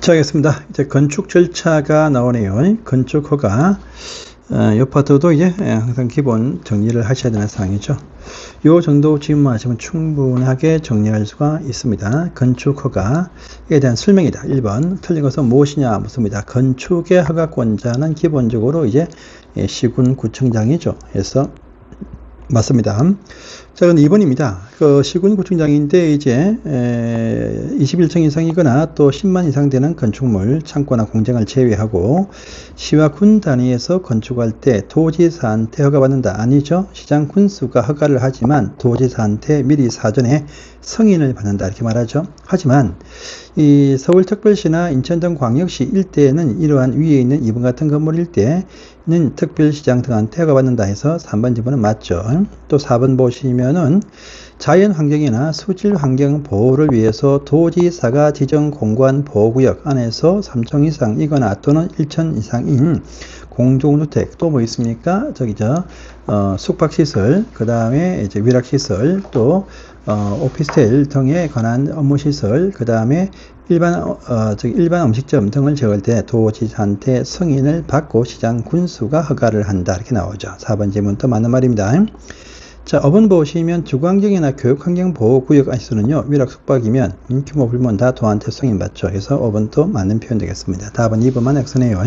자, 알겠습니다. 이제 건축 절차가 나오네요. 건축 허가. 어, 이 파트도 이제 예, 항상 기본 정리를 하셔야 되는 사항이죠. 이 정도 질문하시면 충분하게 정리할 수가 있습니다. 건축 허가에 대한 설명이다. 1번. 틀린 것은 무엇이냐 묻습니다. 건축의 허가권자는 기본적으로 이제 예, 시군 구청장이죠. 그래서 맞습니다. 자, 그럼 2번입니다. 그 시군 구청장인데 이제 21층 이상이거나 또 10만 이상 되는 건축물, 창고나 공장을 제외하고 시와 군 단위에서 건축할 때 도지사한테 허가받는다. 아니죠. 시장 군수가 허가를 하지만 도지사한테 미리 사전에 승인을 받는다. 이렇게 말하죠. 하지만 이 서울특별시나 인천 등 광역시 일대에는 이러한 위에 있는 이번 같은 건물일 때는 특별시장 등한테 허가받는다 해서 3번 지문은 맞죠. 또 4번 보시면 은 자연 환경이나 수질 환경 보호를 위해서 도지사가 지정 공간 보호구역 안에서 3층 이상이거나 또는 1층 이상인 공동주택 또 뭐 있습니까? 저기 저 어, 숙박시설, 그 다음에 이제 위락시설, 또 어, 오피스텔 등에 관한 업무시설, 그 다음에 일반, 어, 저기 일반 음식점 등을 지을 때 도지사한테 승인을 받고 시장 군수가 허가를 한다. 이렇게 나오죠. 4번 질문도 맞는 말입니다. 자, 업은 보시면 주거환경이나 교육환경보호구역 안에서는요, 위락 숙박이면 인규모 불문 다 도한테 승인받죠. 그래서 업은 또 맞는 표현 되겠습니다. 답은 2번만 X네요.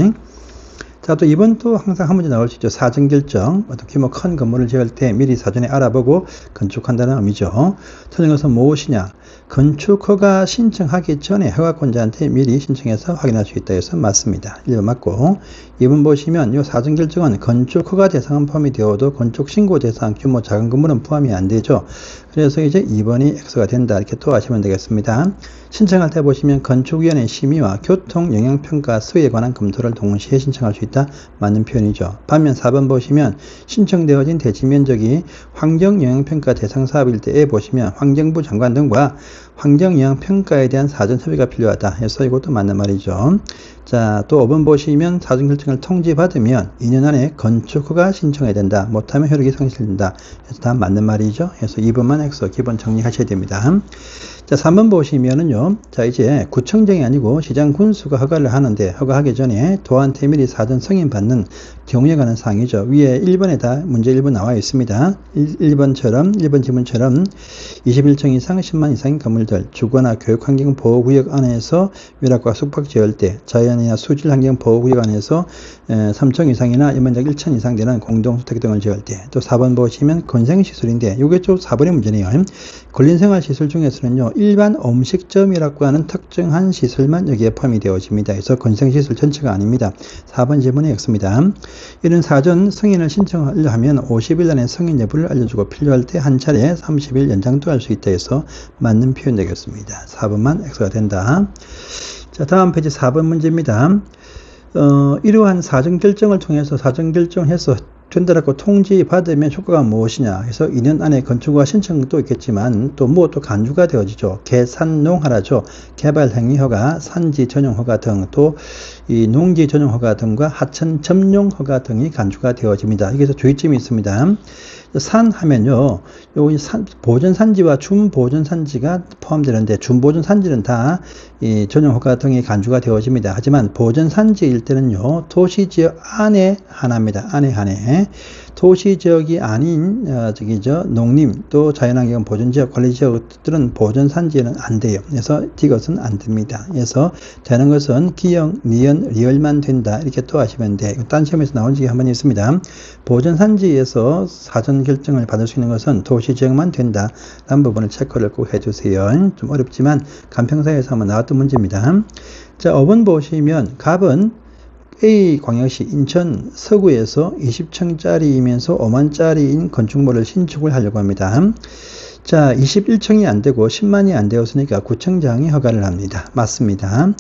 자, 또 이번 또 항상 한 문제 나올 수 있죠. 사전 결정. 어떤 규모 큰 건물을 지을 때 미리 사전에 알아보고 건축한다는 의미죠. 틀린 것은 무엇이냐? 건축 허가 신청하기 전에 허가권자한테 미리 신청해서 확인할 수 있다 해서 맞습니다. 1번 맞고 2번 보시면 이 사전 결정은 건축 허가 대상은 포함이 되어도 건축 신고 대상 규모 작은 건물은 포함이 안 되죠. 그래서 이제 2번이 X가 된다 이렇게 또 하시면 되겠습니다. 신청할 때 보시면 건축위원회 심의와 교통 영향평가 수에 관한 검토를 동시에 신청할 수 있다 맞는 표현이죠. 반면 4번 보시면 신청되어진 대지 면적이 환경영향평가 대상 사업일 때에 보시면 환경부 장관 등과 환경영향 평가에 대한 사전 협의가 필요하다 해서 이것도 맞는 말이죠. 자, 또 5번 보시면 사전 결정을 통지받으면 2년 안에 건축허가 신청해야 된다. 못하면 효력이 상실된다. 그래서 다 맞는 말이죠. 그래서 2번만 해서 기본 정리하셔야 됩니다. 자, 3번 보시면은요. 자, 이제 구청장이 아니고 시장 군수가 허가를 하는데 허가하기 전에 도안태 미리 사전 승인 받는 경우에 관한 사항이죠. 위에 1번에 다 문제 1번 나와 있습니다. 1, 번처럼 1번 지문처럼 21층 이상 10만 이상인 건물 들 주거나 교육환경 보호구역 안에서 위락과 숙박 지을 때 자연이나 수질 환경 보호구역 안에서 3층 이상이나 연면적 1층 이상 되는 공동주택 등을 지을 때 또 4번 보시면 건생시설인데 이게 좀 4번의 문제네요. 근린생활시설 중에서는요. 일반 음식점이라고 하는 특정한 시설만 여기에 포함이 되어집니다. 그래서 건생시설 전체가 아닙니다. 4번 질문에 X입니다. 이런 사전 승인을 신청하려 하면 50일 안에 승인 여부를 알려주고 필요할 때 한 차례 30일 연장도 할 수 있다 해서 맞는 표현 되겠습니다. 4번만 X가 된다. 자, 다음 페이지 4번 문제입니다. 어, 이러한 사전 결정을 통해서 사전 결정해서 된다라고 통지받으면 효과가 무엇이냐 해서 2년 안에 건축허가 신청도 있겠지만 또 무엇도 간주가 되어지죠. 개산농하라죠. 개발행위허가, 산지 전용허가 등 또 이 농지 전용허가 등과 하천 점용허가 등이 간주가 되어집니다. 여기서 주의점이 있습니다. 산 하면요. 여기 산, 보존 산지와 준 보존 산지가 포함되는데 준 보존 산지는 다 이 전용 허가 등이 간주가 되어집니다. 하지만 보존 산지일 때는요. 도시 지역 안에 하나입니다. 안에 하나에 도시 지역이 아닌 어, 저기 저 농림 또 자연환경 보존지역 관리 지역들은 보존 산지에는 안 돼요. 그래서 이것은 안 됩니다. 그래서 되는 것은 기형, 니은, 리얼만 된다 이렇게 또 하시면 돼. 딴 시험에서 나온 적이 한 번 있습니다. 보존 산지에서 사전 결정을 받을 수 있는 것은 도시 지역만 된다. 라는 부분을 체크를 꼭 해주세요. 좀 어렵지만 간평사에서 한번 나왔던 문제입니다. 자, 어번 보시면 갑은 A 광역시 인천 서구에서 20층짜리이면서 5만짜리인 건축물을 신축을 하려고 합니다. 자, 21층이 안 되고 10만이 안 되었으니까 구청장이 허가를 합니다. 맞습니다.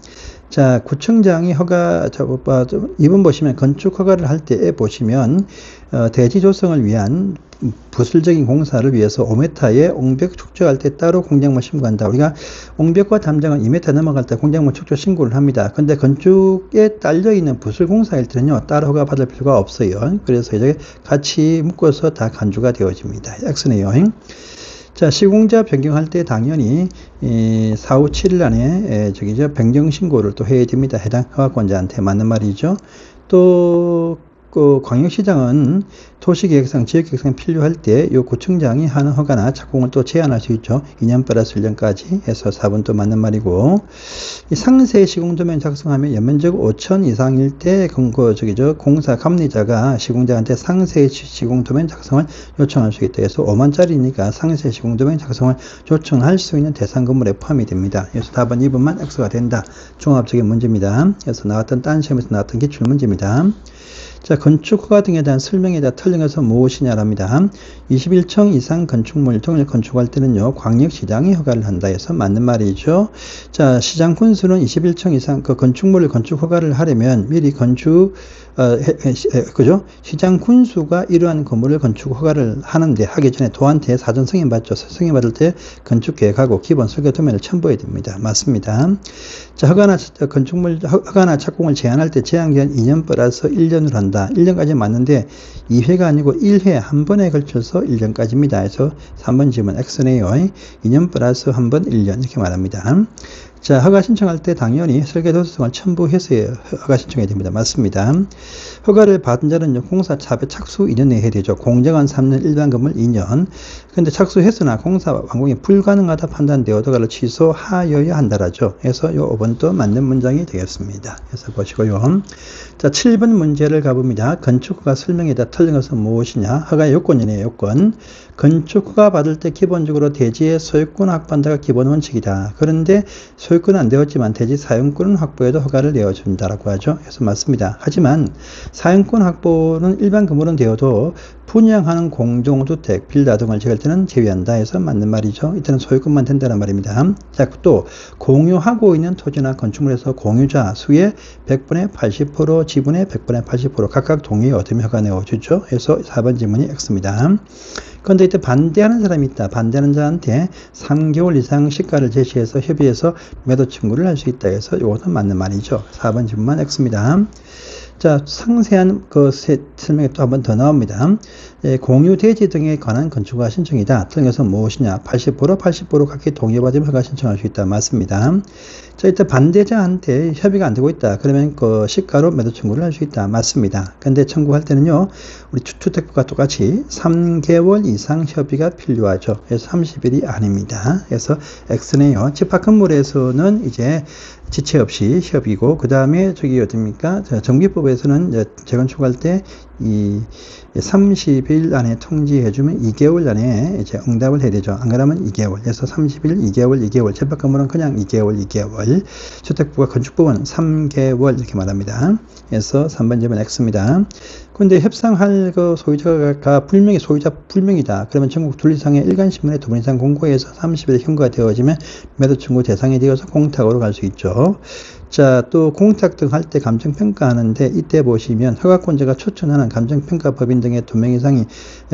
자, 구청장이 허가, 저, 뭐, 이번 보시면 건축 허가를 할때 보시면, 어, 대지 조성을 위한 부술적인 공사를 위해서 5m의 옹벽 축조할 때 따로 공작물 신고한다. 우리가 옹벽과 담장은 2m 넘어갈 때 공작물 축조 신고를 합니다. 근데 건축에 딸려 있는 부술 공사일 때는요, 따로 허가 받을 필요가 없어요. 그래서 이제 같이 묶어서 다 간주가 되어집니다. X네요. 자, 시공자 변경할 때 당연히 이 4, 5, 7일 안에 에, 저기 저 변경 신고를 또 해야 됩니다. 해당 허가권자한테 맞는 말이죠. 또 그 광역시장은 도시계획상, 지역계획상 필요할 때요 구청장이 하는 허가나 착공을 또 제한할 수 있죠. 2년 플러스 1년까지 해서 4번 또 맞는 말이고 이 상세 시공도면 작성하면 연면적 5천 이상일 때저 공사 감리자가 시공자한테 상세 시공도면 작성을 요청할 수 있다. 그래서 5만짜리니까 상세 시공도면 작성을 요청할 수 있는 대상 건물에 포함이 됩니다. 그래서 답은 2번만 X가 된다. 종합적인 문제입니다. 그래서 나왔던 딴 시험에서 나왔던 기출 문제입니다. 자, 건축 허가 등에 대한 설명에 대한 틀린 것은 무엇이냐랍니다. 21층 이상 건축물 등을 건축할 때는요, 광역시장이 허가를 한다 해서 맞는 말이죠. 자, 시장 군수는 21층 이상 그 건축물을 건축 허가를 하려면 미리 건축 어, 해, 해, 그죠? 시장 군수가 이러한 건물을 건축 허가를 하는데 하기 전에 도한테 사전 승인 받죠. 승인 받을 때 건축 계획하고 기본 설계 도면을 첨부해야 됩니다. 맞습니다. 자, 허가나 건축물 허가나 착공을 제한할 때 제한 기간 2년 플러스 1년으로 한다. 1년까지 맞는데 2회가 아니고 1회 한 번에 걸쳐서 1년까지입니다. 그래서 3번 질문 X네요. 2년 플러스 한 번 1년 이렇게 말합니다. 자, 허가 신청할 때 당연히 설계 도서성을 첨부해서 허가 신청해야 됩니다. 맞습니다. 허가를 받은 자는 공사 차별 착수 2년 내에 해야 되죠. 공정한 3년 일반 건물 2년. 근데 착수했으나 공사 완공이 불가능하다 판단되어 허가를 취소하여야 한다라죠. 그래서 요 5번도 맞는 문장이 되겠습니다. 그래서 보시고요. 자, 7번 문제를 가봅니다. 건축허가 설명에다 틀린 것은 무엇이냐? 허가 요건이네요. 요건. 건축허가 받을 때 기본적으로 대지의 소유권 확보한다가 기본 원칙이다. 그런데 소 유권은 안 되었지만 대지 사용권은 확보해도 허가를 내어준다라고 하죠. 그래서 맞습니다. 하지만 사용권 확보는 일반 건물은 되어도 분양하는 공동주택, 빌라 등을 지을 때는 제외한다 해서 맞는 말이죠. 이때는 소유권만 된다는 말입니다. 자, 또 공유하고 있는 토지나 건축물에서 공유자 수의 100분의 80%, 지분의 100분의 80% 각각 동의 얻으면 허가 내어주죠. 그래서 4번 질문이 X입니다. 그런데 이때 반대하는 사람이 있다. 반대하는 자한테 3개월 이상 시가를 제시해서 협의해서 매도 청구를 할 수 있다 해서 이것은 맞는 말이죠. 4번 질문만 X입니다. 자, 상세한 그 설명이 또 한 번 더 나옵니다. 예, 공유 대지 등에 관한 건축허가 신청이다. 등에서 무엇이냐? 80% 80% 각기 동의받으면 허가 신청할 수 있다. 맞습니다. 자, 일단 반대자한테 협의가 안 되고 있다. 그러면 그 시가로 매도 청구를 할 수 있다. 맞습니다. 근데 청구할 때는요, 우리 주택부가 똑같이 3개월 이상 협의가 필요하죠. 그래서 30일이 아닙니다. 그래서 X네요. 집합 건물에서는 이제 지체 없이 협의고, 그 다음에 저기 어딥니까? 정비법에서는 재건축할 때 이 30일 안에 통지해주면 2개월 안에 이제 응답을 해야 되죠. 안 그러면 2개월. 그래서 30일, 2개월, 2개월. 재박 건물은 그냥 2개월, 2개월. 주택부가 건축부는 3개월 이렇게 말합니다. 그래서 3번 집은 X입니다. 근데 협상할 그 소유자가 불명의 소유자 불명이다. 그러면 전국 둘 이상의 일간 신문에 두번 이상 공고해서 30일 현거가 되어지면 매도 청구 대상이 되어서 공탁으로 갈 수 있죠. 자, 또 공탁 등 할 때 감정평가하는데 이때 보시면 허가권자가 추천하는 감정평가법인 등의 두 명 이상이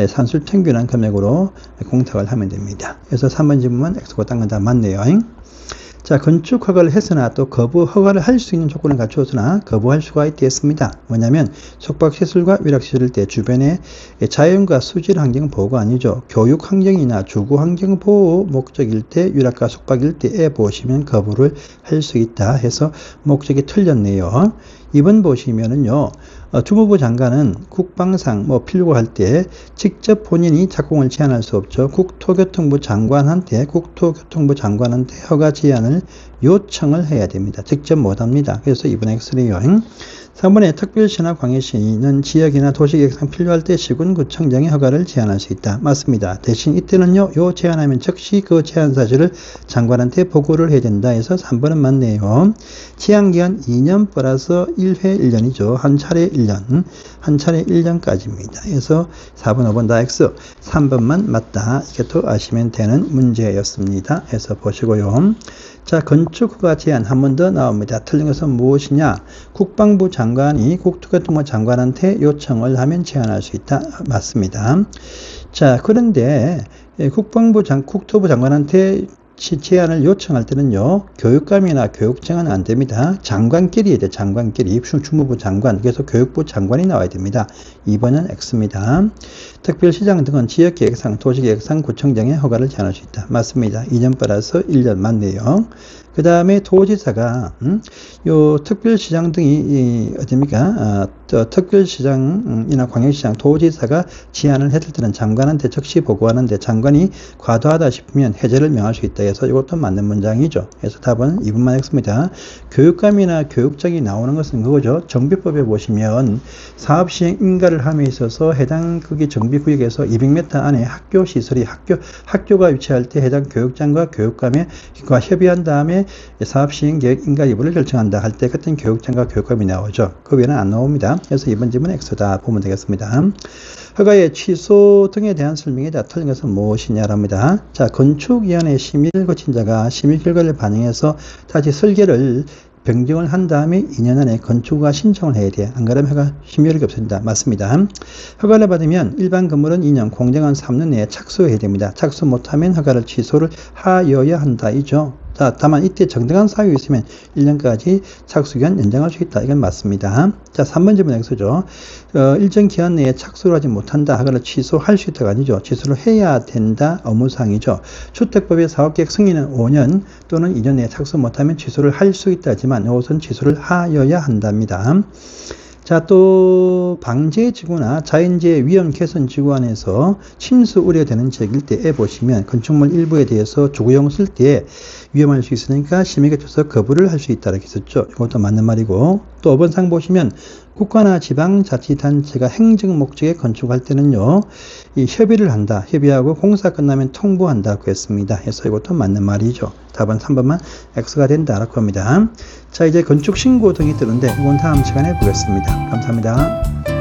산술 평균한 금액으로 공탁을 하면 됩니다. 그래서 3번 질문만 X고 딴건다 맞네요. 자, 건축 허가를 했으나 또 거부 허가를 할 수 있는 조건을 갖추었으나 거부할 수가 있겠습니다. 뭐냐면 숙박시설과 위락시설 때 주변에 자연과 수질 환경 보호가 아니죠. 교육 환경이나 주거 환경 보호 목적일 때 위락과 숙박일 때에 보시면 거부를 할 수 있다 해서 목적이 틀렸네요. 이번 보시면은요. 어, 주무부 장관은 국방상 뭐 필요고 할때 직접 본인이 착공을 제한할 수 없죠. 국토교통부 장관한테 국토교통부 장관한테 허가 제한을 요청을 해야 됩니다. 직접 못합니다. 그래서 이번 엑스레이요. 3번에 특별시나 광역시는 지역이나 도시계획상 필요할 때 시군구청장의 허가를 제한할 수 있다. 맞습니다. 대신 이때는요. 요 제한하면 즉시 그 제한 사실을 장관한테 보고를 해야 된다 해서 3번은 맞네요. 제한기간 2년 플러스 1회 1년이죠. 한 차례 1년. 한 차례 1년까지입니다. 그래서 4번, 5번 다 X. 3번만 맞다. 이렇게 또 아시면 되는 문제였습니다. 해서 보시고요. 자, 건축 허가 제한 한 번 더 나옵니다. 틀린 것은 무엇이냐? 국방부 장관이 국토교통부 장관한테 요청을 하면 제한할 수 있다. 맞습니다. 자, 그런데 국방부 장, 국토부 장관한테 치- 제안을 요청할 때는요, 교육감이나 교육청은 안 됩니다. 장관끼리 돼, 장관끼리. 주- 주무부 장관, 그래서 교육부 장관이 나와야 됩니다. 2번은 X입니다. 특별시장 등은 지역계획상, 도시계획상 구청장의 허가를 제한할 수 있다. 맞습니다. 2년 빨아서 1년 맞네요. 그 다음에 도지사가, 음, 요 특별시장 등이, 이, 어딥니까? 아, 저 특별시장이나 광역시장, 도지사가 제안을 했을 때는 장관한테 적시 보고하는데 장관이 과도하다 싶으면 해제를 명할 수 있다 해서 이것도 맞는 문장이죠. 그래서 답은 2번만 X입니다. 교육감이나 교육장이 나오는 것은 그거죠. 정비법에 보시면 사업 시행 인가를 함에 있어서 해당 그게 정비구역에서 200m 안에 학교 시설이 학교 학교가 위치할 때 해당 교육장과 교육감과 협의한 다음에 사업 시행 계획 인가 여부를 결정한다 할 때 그때 교육장과 교육감이 나오죠. 그 외에는 안 나옵니다. 그래서 이번 질문 X다 보면 되겠습니다. 허가의 취소 등에 대한 설명이 다. 틀린 것은 무엇이냐랍니다. 자, 건축위원회 심의를 거친 자가 심의 결과를 반영해서 다시 설계를 변경을 한 다음에 2년 안에 건축가 신청을 해야 돼. 안 그러면 허가 심의력이 없습니다. 맞습니다. 허가를 받으면 일반 건물은 2년, 공정한 3년 내에 착수해야 됩니다. 착수 못하면 허가를 취소를 하여야 한다. 이죠. 자, 다만 이때 정당한 사유가 있으면 1년까지 착수기간 연장할 수 있다. 이건 맞습니다. 자, 3번 질문 X죠. 어, 일정 기한 내에 착수를 하지 못한다. 허가를 취소할 수 있다가 아니죠. 취소를 해야 된다. 업무상이죠. 주택법의 사업계획 승인은 5년 또는 2년 내에 착수 못하면 취소를 할 수 있다지만 이것은 취소를 하여야 한답니다. 자, 또 방제 지구나 자연재해 위험 개선 지구 안에서 침수 우려되는 지역일 때에 보시면 건축물 일부에 대해서 주구용 쓸때 위험할 수 있으니까 심의가 줘서 거부를 할 수 있다 이렇게 썼죠. 이것도 맞는 말이고 또 5번상 보시면 국가나 지방자치단체가 행정 목적에 건축할 때는요, 이 협의를 한다. 협의하고 공사 끝나면 통보한다고 했습니다. 해서 이것도 맞는 말이죠. 답은 3번만 X가 된다라고 합니다. 자, 이제 건축 신고 등이 뜨는데 이건 다음 시간에 보겠습니다. 감사합니다.